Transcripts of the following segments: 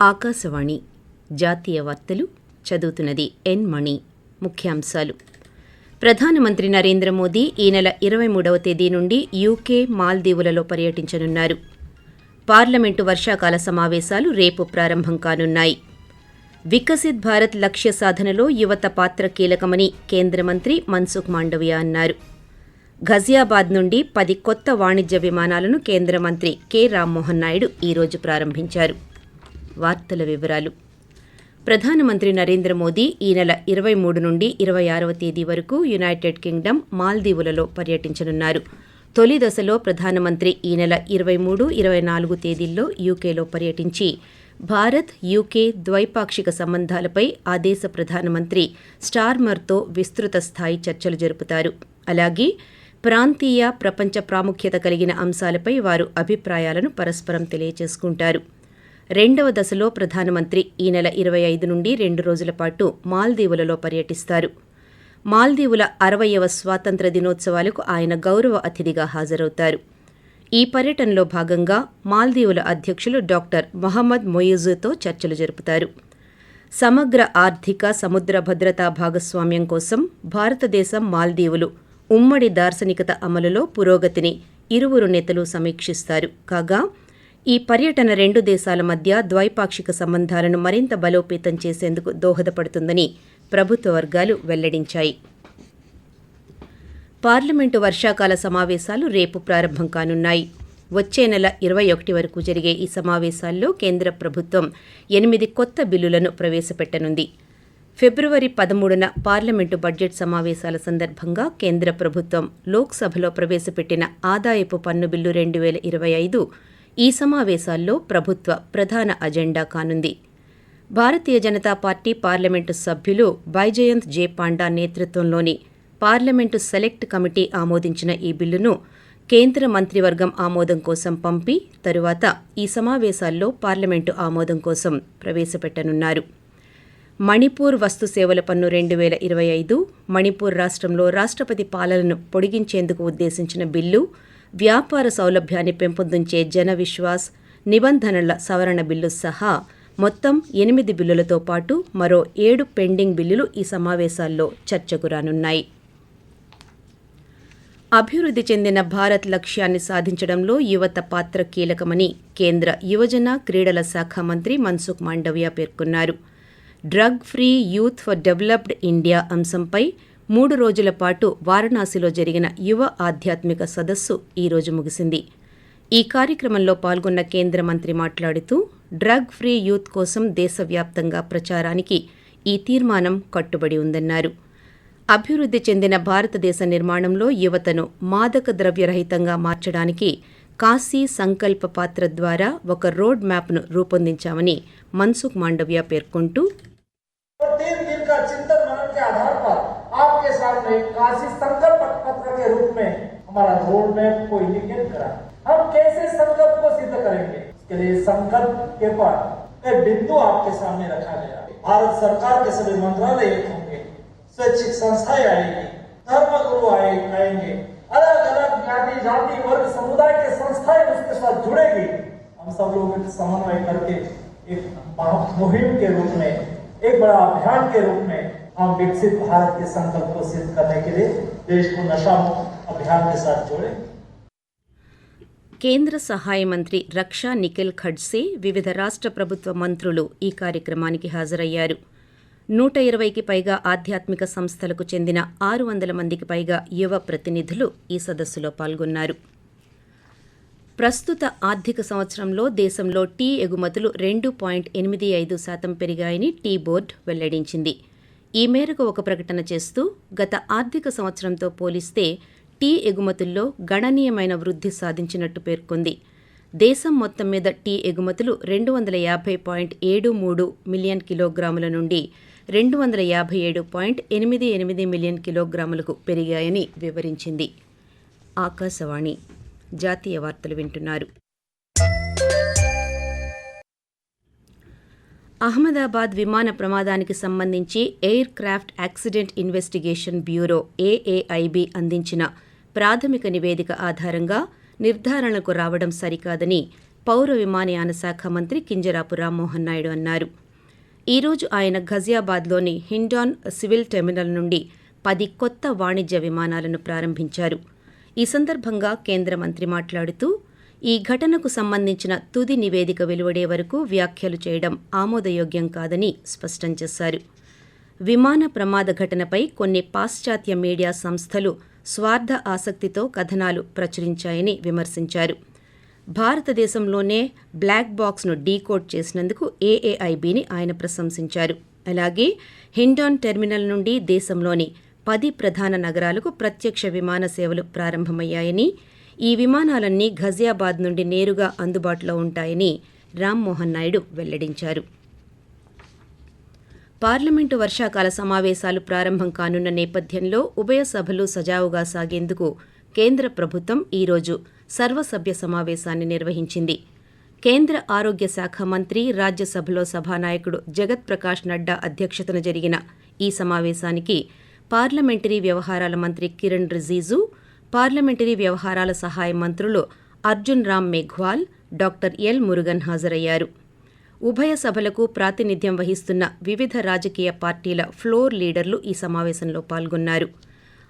ఆకాశవాణి జాతీయ వార్తలు చదువుతున్నది ఎన్ మణి. ముఖ్యాంశాలు. ప్రధానమంత్రి నరేంద్ర మోదీ ఈ నెల ఇరవై మూడవ తేదీ నుండి యూకే మాల్దీవులలో పర్యటించనున్నారు. పార్లమెంటు వర్షాకాల సమావేశాలు రేపు ప్రారంభం కానున్నాయి. వికసిత్ భారత్ లక్ష్య సాధనలో యువత పాత్ర కీలకమని కేంద్ర మంత్రి మన్సుఖ్ మాండవియా అన్నారు. ఘజియాబాద్ నుండి పది కొత్త వాణిజ్య విమానాలను కేంద్ర మంత్రి కె రామ్మోహన్ నాయుడు ఈరోజు ప్రారంభించారు. వార్తల వివరాలు. ప్రధానమంత్రి నరేంద్ర మోదీ ఈ నెల ఇరవై మూడు నుండి ఇరవై ఆరవ తేదీ వరకు యునైటెడ్ కింగ్డమ్ మాల్దీవులలో పర్యటించనున్నారు. తొలి దశలో ప్రధానమంత్రి ఈ నెల ఇరవై మూడు ఇరవై నాలుగు తేదీల్లో యూకేలో పర్యటించి భారత్ యూకే ద్వైపాక్షిక సంబంధాలపై ఆ దేశ ప్రధానమంత్రి స్టార్మర్తో విస్తృత స్థాయి చర్చలు జరుపుతారు. అలాగే ప్రాంతీయ ప్రపంచ ప్రాముఖ్యత కలిగిన అంశాలపై వారు అభిప్రాయాలను పరస్పరం తెలియజేసుకుంటారు. రెండవ దశలో ప్రధానమంత్రి ఈ నెల ఇరవై ఐదు నుండి రెండు రోజుల పాటు మాల్దీవులలో పర్యటిస్తారు. మాల్దీవుల అరవయవ స్వాతంత్ర దినోత్సవాలకు ఆయన గౌరవ అతిథిగా హాజరవుతారు. ఈ పర్యటనలో భాగంగా మాల్దీవుల అధ్యక్షులు డాక్టర్ మొహమ్మద్ మొయిజుతో చర్చలు జరుపుతారు. సమగ్ర ఆర్థిక సముద్ర భద్రతా భాగస్వామ్యం కోసం భారతదేశం మాల్దీవులు ఉమ్మడి దార్శనికత అమలులో పురోగతిని ఇరువురు నేతలు సమీక్షిస్తారు. కాగా ఈ పర్యటన రెండు దేశాల మధ్య ద్వైపాక్షిక సంబంధాలను మరింత బలోపేతం చేసేందుకు దోహదపడుతుందని ప్రభుత్వ వర్గాలు వెల్లడించాయి. పార్లమెంటు వర్షాకాల సమావేశాలు రేపు ప్రారంభం కానున్నాయి. వచ్చే నెల ఇరవై ఒకటి వరకు జరిగే ఈ సమావేశాల్లో కేంద్ర ప్రభుత్వం ఎనిమిది కొత్త బిల్లులను ప్రవేశపెట్టనుంది. ఫిబ్రవరి పదమూడున పార్లమెంటు బడ్జెట్ సమావేశాల సందర్భంగా కేంద్ర ప్రభుత్వం లోక్సభలో ప్రవేశపెట్టిన ఆదాయపు పన్ను బిల్లు రెండు వేల ఇరవై ఐదు ఈ సమావేశాల్లో ప్రభుత్వ ప్రధాన అజెండా కానుంది. భారతీయ జనతా పార్టీ పార్లమెంటు సభ్యులు బైజయంత్ జే పాండా నేతృత్వంలోని పార్లమెంటు సెలెక్ట్ కమిటీ ఆమోదించిన ఈ బిల్లును కేంద్ర మంత్రివర్గం ఆమోదం కోసం పంపి తరువాత ఈ సమావేశాల్లో పార్లమెంటు ఆమోదం కోసం ప్రవేశపెట్టనున్నారు. మణిపూర్ వస్తు సేవల పన్ను రెండు వేల ఇరవై ఐదు మణిపూర్ రాష్ట్రంలో రాష్ట్రపతి పాలనను పొడిగించేందుకు ఉద్దేశించిన బిల్లు వ్యాపార సౌలభ్యాన్ని పెంపొందించే జన విశ్వాస్ నిబంధనల సవరణ బిల్లు సహా మొత్తం ఎనిమిది బిల్లులతో పాటు మరో ఏడు పెండింగ్ బిల్లులు ఈ సమావేశాల్లో చర్చకు రానున్నాయి. అభివృద్ధి చెందిన భారత్ లక్ష్యాన్ని సాధించడంలో యువత పాత్ర కీలకమని కేంద్ర యువజన క్రీడల శాఖ మంత్రి మన్సుఖ్ మాండవ్య పేర్కొన్నారు. Drug free youth for developed India అంశంపై మూడు రోజుల పాటు వారణాసిలో జరిగిన యువ ఆధ్యాత్మిక సదస్సు ఈరోజు ముగిసింది. ఈ కార్యక్రమంలో పాల్గొన్న కేంద్ర మంత్రి మాట్లాడుతూ డ్రగ్ ఫ్రీ యూత్ కోసం దేశవ్యాప్తంగా ప్రచారానికి ఈ తీర్మానం కట్టుబడి ఉందన్నారు. అభివృద్ధి చెందిన భారతదేశ నిర్మాణంలో యువతను మాదక ద్రవ్యరహితంగా మార్చడానికి కాశీ సంకల్ప పాత్ర ద్వారా ఒక రోడ్ మ్యాప్ను రూపొందించామని మన్సుఖ్ మాండవ్య పేర్కొంటూ आपके सामने काशी संकल्प पत्र के रूप में हमारा रोड मैप को इंडिकेट करा। हम कैसे संकल्प को सिद्ध करेंगे? इसके लिए संकल्प के पर एक बिंदु आपके सामने रखा गया। भारत सरकार के सभी मंत्रालय एक होंगे, स्वैच्छिक संस्थाएँ आएँगी धर्म गुरु आए आएँगे अलग अलग ज्ञाति जाति, वर्ग, समुदाय के संस्थाएँ उसके साथ जुड़ेगी। हम सब लोग समन्वय करके एक मुहिम के रूप में, एक बड़ा अभियान के रूप में हम विकसित भारत के संकल्प को सिद्ध करने के लिए देश को नशा मुक्त अभियान के साथ जोड़े కేంద్ర సహాయ మంత్రి రక్షా నిఖిల్ ఖడ్సే వివిధ రాష్ట్ర ప్రభుత్వ మంత్రులు ఈ కార్యక్రమానికి హాజరయ్యారు నూట ఇరవైకి పైగా ఆధ్యాత్మిక సంస్థలకు చెందిన ఆరు వందల మందికి పైగా యువ ప్రతినిధులు ఈ సదస్సులో పాల్గొన్నారు ప్రస్తుత ఆర్థిక సంవత్సరంలో దేశంలో టీ ఎగుమతులు రెండు పాయింట్ ఎనిమిది ఐదు శాతం పెరిగాయని టీ బోర్డు వెల్లడించింది ఈ మేరకు ఒక ప్రకటన చేస్తూ గత ఆర్థిక సంవత్సరంతో పోలిస్తే టీ ఎగుమతుల్లో గణనీయమైన వృద్ధి సాధించినట్టు పేర్కొంది. దేశం మొత్తం మీద టీ ఎగుమతులు రెండు వందల యాభై పాయింట్ ఏడు మూడు మిలియన్ కిలోగ్రాముల నుండి రెండు వందల యాభై ఏడు పాయింట్ ఎనిమిది ఎనిమిది మిలియన్ కిలోగ్రాములకు పెరిగాయని వివరించింది. ఆకాశవాణి జాతీయ వార్తలు వింటున్నారు. అహ్మదాబాద్ విమాన ప్రమాదానికి సంబంధించి aircraft accident investigation bureau AAIB అందించిన ప్రాథమిక నివేదిక ఆధారంగా నిర్ధారణకు రావడం సరికాదని పౌర విమానయాన శాఖ మంత్రి కింజరాపు రామ్మోహన్ నాయుడు అన్నారు. ఈరోజు ఆయన ఘజియాబాద్లోని హిండాన్ సివిల్ టెర్మినల్ నుండి పది కొత్త వాణిజ్య విమానాలను ప్రారంభించారు. ఈ సందర్భంగా కేంద్ర మంత్రి మాట్లాడుతూ ఈ ఘటనకు సంబంధించిన తుది నివేదిక వెలువడే వరకు వ్యాఖ్యలు చేయడం ఆమోదయోగ్యం కాదని స్పష్టం చేశారు. విమాన ప్రమాద ఘటనపై కొన్ని పాశ్చాత్య మీడియా సంస్థలు స్వార్థ ఆసక్తితో కథనాలు ప్రచురించాయని విమర్శించారు. భారతదేశంలోనే బ్లాక్ బాక్స్ను డీకోడ్ చేసినందుకు ఏఏఐబిని ఆయన ప్రశంసించారు. అలాగే హిండాన్ టెర్మినల్ నుండి దేశంలోని పది ప్రధాన నగరాలకు ప్రత్యక్ష విమాన సేవలు ప్రారంభమయ్యాయని ఈ విమానాలన్నీ ఘజియాబాద్ నుండి నేరుగా అందుబాటులో ఉంటాయని రామ్మోహన్ నాయుడు వెల్లడించారు. పార్లమెంటు వర్షాకాల సమావేశాలు ప్రారంభం కానున్న నేపథ్యంలో ఉభయ సభలు సజావుగా సాగేందుకు కేంద్ర ప్రభుత్వం ఈరోజు సర్వసభ్య సమావేశాన్ని నిర్వహించింది. కేంద్ర ఆరోగ్య శాఖ మంత్రి రాజ్యసభలో సభానాయకుడు జగత్ ప్రకాష్ నడ్డా అధ్యక్షతన జరిగిన ఈ సమావేశానికి పార్లమెంటరీ వ్యవహారాల మంత్రి కిరణ్ రిజిజు పార్లమెంటరీ వ్యవహారాల సహాయ మంత్రులు అర్జున్ రామ్ మేఘ్వాల్ డాక్టర్ ఎల్ మురుగన్ హాజరయ్యారు. ఉభయ సభలకు ప్రాతినిధ్యం వహిస్తున్న వివిధ రాజకీయ పార్టీల ఫ్లోర్ లీడర్లు ఈ సమావేశంలో పాల్గొన్నారు.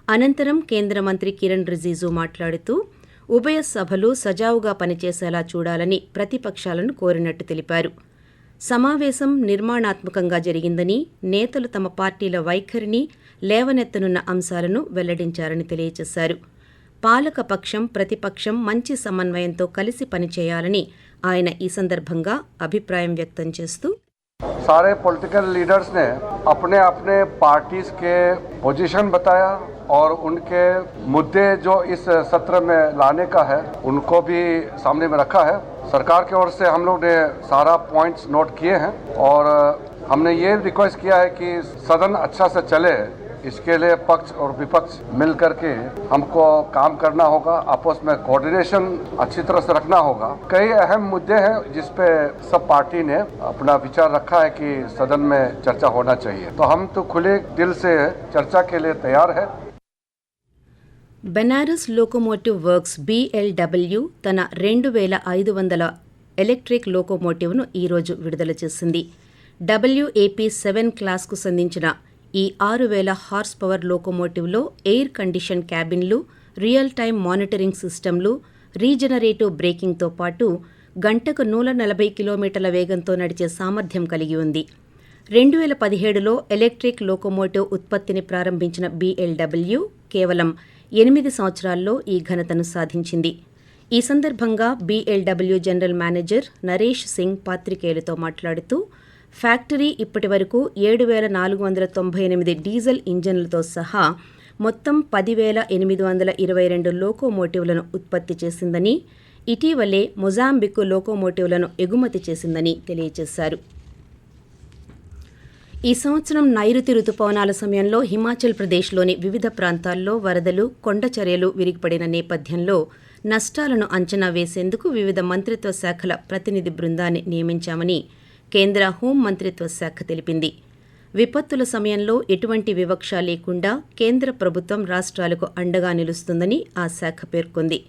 అనంతరం కేంద్ర మంత్రి కిరణ్ రిజిజు మాట్లాడుతూ ఉభయ సభలు సజావుగా పనిచేసేలా చూడాలని ప్రతిపక్షాలను కోరినట్టు తెలిపారు. సమావేశం నిర్మాణాత్మకంగా జరిగిందని నేతలు తమ పార్టీల వైఖరిని లేవనెత్తనున్న అంశాలను వెల్లడించారని తెలియజేశారు. పాలకపక్షం ప్రతిపక్షం మంచి సమన్వయంతో కలిసి పనిచేయాలని ఆయన ఈ సందర్భంగా అభిప్రాయం వ్యక్తం చేస్తూ सारे पॉलिटिकल लीडर्स ने अपने अपने पार्टीज के पोजीशन बताया और उनके मुद्दे जो इस सत्र में लाने का है उनको भी सामने में रखा है सरकार की ओर से हम लोग ने सारा पॉइंट्स नोट किए हैं और हमने ये रिक्वेस्ट किया है कि सदन अच्छा से चले इसके लिए पक्ष और विपक्ष मिल करके हमको काम करना होगा आपस में कोऑर्डिनेशन अच्छी तरह से रखना होगा कई अहम मुद्दे हैं जिस पे सब पार्टी ने अपना विचार रखा है कि सदन में चर्चा होना चाहिए तो हम तो खुले दिल से चर्चा के लिए तैयार है బెనారస్ లోకోమోటివ్ వర్క్స్ బీఎల్డబ్ల్యూ తన రెండు వేల ఐదు వందల ఎలక్ట్రిక్ లోకోమోటివ్ను ఈరోజు విడుదల చేసింది డబ్ల్యూఏపీ సెవెన్ క్లాస్కు సంధించిన ఈ ఆరు వేల హార్స్ పవర్ లోకోమోటివ్లో ఎయిర్ కండిషన్ క్యాబిన్లు రియల్ టైమ్ మానిటరింగ్ సిస్టమ్లు రీజనరేటివ్ బ్రేకింగ్తో పాటు గంటకు నూట నలభై కిలోమీటర్ల వేగంతో నడిచే సామర్థ్యం కలిగి ఉంది. రెండు వేల పదిహేడులో ఎలక్ట్రిక్ లోకోమోటివ్ ఉత్పత్తిని ప్రారంభించిన బీఎల్డబ్ల్యూ కేవలం ఎనిమిది సంవత్సరాల్లో ఈ ఘనతను సాధించింది. ఈ సందర్భంగా BLW general manager Naresh Singh పాత్రికేయులతో మాట్లాడుతూ ఫ్యాక్టరీ ఇప్పటి వరకు ఏడు వేల నాలుగు వందల తొంభై ఎనిమిది డీజిల్ ఇంజన్లతో సహా మొత్తం పదివేల ఎనిమిది వందల ఇరవై రెండు లోకోమోటివ్లను ఉత్పత్తి చేసిందని ఇటీవలే మొజాంబిక్ లోకోమోటివ్లను ఎగుమతి చేసిందని తెలియజేశారు. ఈ సంవత్సరం నైరుతి రుతుపవనాల సమయంలో హిమాచల్ ప్రదేశ్లోని వివిధ ప్రాంతాల్లో వరదలు కొండచర్యలు విరిగిపడిన నేపథ్యంలో నష్టాలను అంచనా వేసేందుకు వివిధ మంత్రిత్వ శాఖల ప్రతినిధి బృందాన్ని నియమించామని కేంద్ర హోం మంత్రిత్వ శాఖ తెలిపింది. విపత్తుల సమయంలో ఎటువంటి వివక్ష లేకుండా కేంద్ర ప్రభుత్వం రాష్ట్రాలకు అండగా నిలుస్తుందని ఆ శాఖ పేర్కొంది.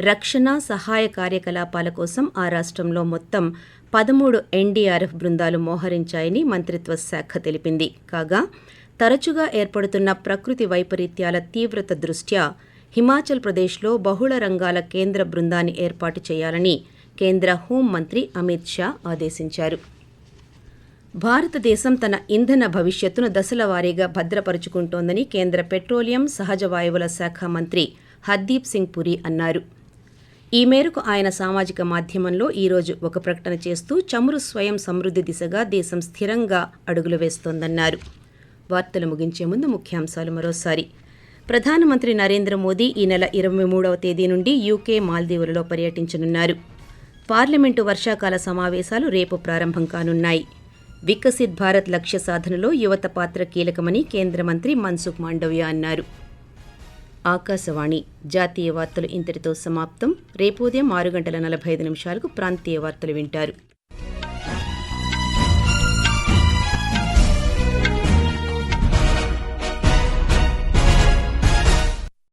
రక్షణ సహాయ కార్యకలాపాల కోసం ఆ రాష్ట్రంలో మొత్తం పదమూడు ఎన్డీఆర్ఎఫ్ బృందాలు మోహరించాయని మంత్రిత్వ శాఖ తెలిపింది. కాగా తరచుగా ఏర్పడుతున్న ప్రకృతి వైపరీత్యాల తీవ్రత దృష్ట్యా హిమాచల్ ప్రదేశ్లో బహుళ రంగాల కేంద్ర బృందాన్ని ఏర్పాటు చేయాలని కేంద్ర హోంమంత్రి అమిత్ షా ఆదేశించారు. భారతదేశం తన ఇంధన భవిష్యత్తును దశల వారీగా భద్రపరుచుకుంటోందని కేంద్ర పెట్రోలియం సహజ వాయువుల శాఖ మంత్రి హర్దీప్ సింగ్ పురి అన్నారు. ఈ మేరకు ఆయన సామాజిక మాధ్యమంలో ఈరోజు ఒక ప్రకటన చేస్తూ చమురు స్వయం సమృద్ధి దిశగా దేశం స్థిరంగా అడుగులు వేస్తోందన్నారు. వార్తలు ముగించే ముందు ముఖ్యాంశాలు మరోసారి. ప్రధానమంత్రి నరేంద్ర మోదీ ఈ నెల ఇరవై మూడవ తేదీ నుండి యూకే మాల్దీవులలో పర్యటించనున్నారు. పార్లమెంటు వర్షాకాల సమావేశాలు రేపు ప్రారంభం కానున్నాయి. వికసిత్ భారత్ లక్ష్య సాధనలో యువత పాత్ర కీలకమని కేంద్ర మంత్రి మన్సుఖ్ మాండవ్య అన్నారు. ఆకాశవాణి జాతీయ వార్తలు ఇంతటితో సమాప్తం. రేపు ఉదయం ఆరు గంటల నలభై ఐదు నిమిషాలకు ప్రాంతీయ వార్తలు వింటారు.